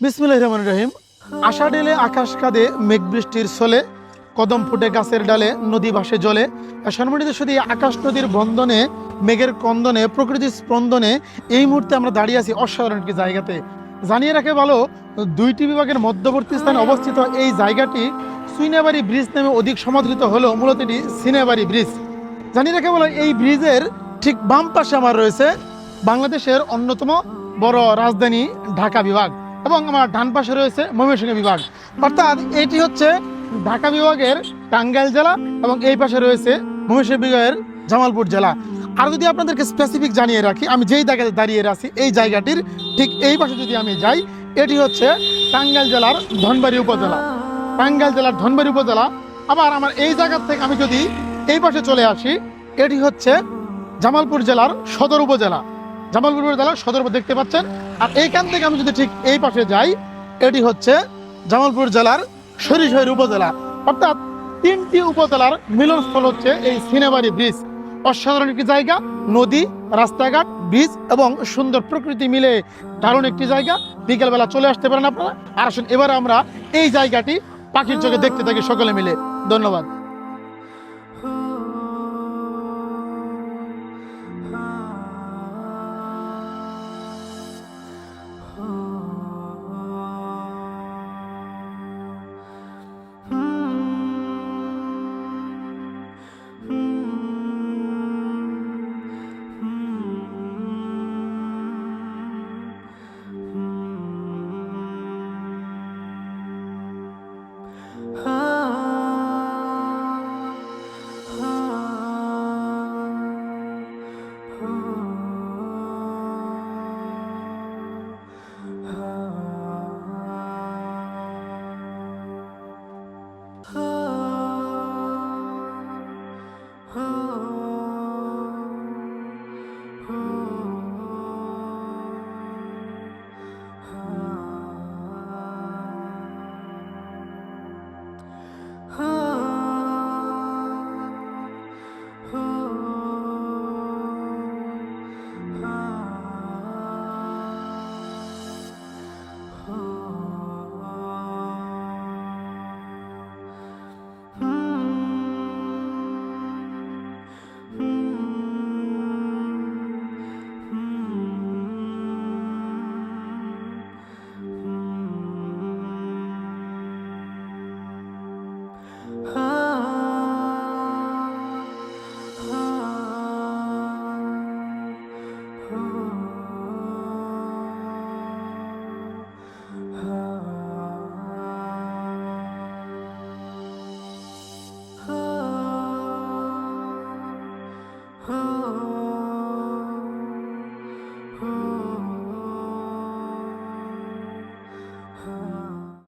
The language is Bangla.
বিসমিল্লাহ রহমান রহিম। আষাঢ় এলে আকাশ কাঁদে, মেঘ বৃষ্টির ছলে, কদম ফুটে গাছের ডালে, নদী ভাসে জলে। সম্মানিত শুধু আকাশ নদীর বন্ধনে, মেঘের কন্দনে প্রকৃতির স্পন্দনে এই মুহূর্তে আমরা দাঁড়িয়ে আছি অসাধারণ একটি জায়গাতে। জানিয়ে রাখে ভালো, দুইটি বিভাগের মধ্যবর্তী স্থানে অবস্থিত এই জায়গাটি সুইনাবাড়ি ব্রিজ নামে অধিক সমাদৃত হলেও মূলত এটি সিনেবাড়ি ব্রিজ। জানিয়ে রাখে বলো এই ব্রিজের ঠিক বাম পাশে আমার রয়েছে বাংলাদেশের অন্যতম বড় রাজধানী ঢাকা বিভাগ। এবং আমার ডান পাশে রয়েছে ময়মনসিংহ বিভাগ। অর্থাৎ এটি হচ্ছে ঢাকা বিভাগের টাঙ্গাইল জেলা এবং এই পাশে রয়েছে ময়মনসিংহ বিভাগের জামালপুর জেলা। আর যদি আপনাদেরকে স্পেসিফিক জানিয়ে রাখি, আমি যেই জায়গাতে দাঁড়িয়ে আছি, এই জায়গাটির ঠিক এই পাশে যদি আমি যাই, এটি হচ্ছে টাঙ্গাইল জেলার ধনবাড়ি উপজেলা। টাঙ্গাইল জেলার ধনবাড়ি উপজেলা। আবার আমার এই জায়গা থেকে আমি যদি এই পাশে চলে আসি, এটি হচ্ছে জামালপুর জেলার সদর উপজেলা। জামালপুর জেলার সদর দেখতে পাচ্ছেন। আর এইখান থেকে আমি যদি ঠিক এই পাশে যাই, এটি হচ্ছে জামালপুর জেলার সরিষয়ের উপজেলা। অর্থাৎ তিনটি উপজেলার মিলনস্থল হচ্ছে এই সিনেমারি ব্রিজ। অসাধারণ একটি জায়গা, নদী, রাস্তাঘাট, ব্রিজ এবং সুন্দর প্রকৃতি মিলে দারুণ একটি জায়গা। বিকেলবেলা চলে আসতে পারেন আপনারা। আর আসুন, এবার আমরা এই জায়গাটি পাখির চোখে দেখতে থাকি সকলে মিলে। ধন্যবাদ। Oh. Oh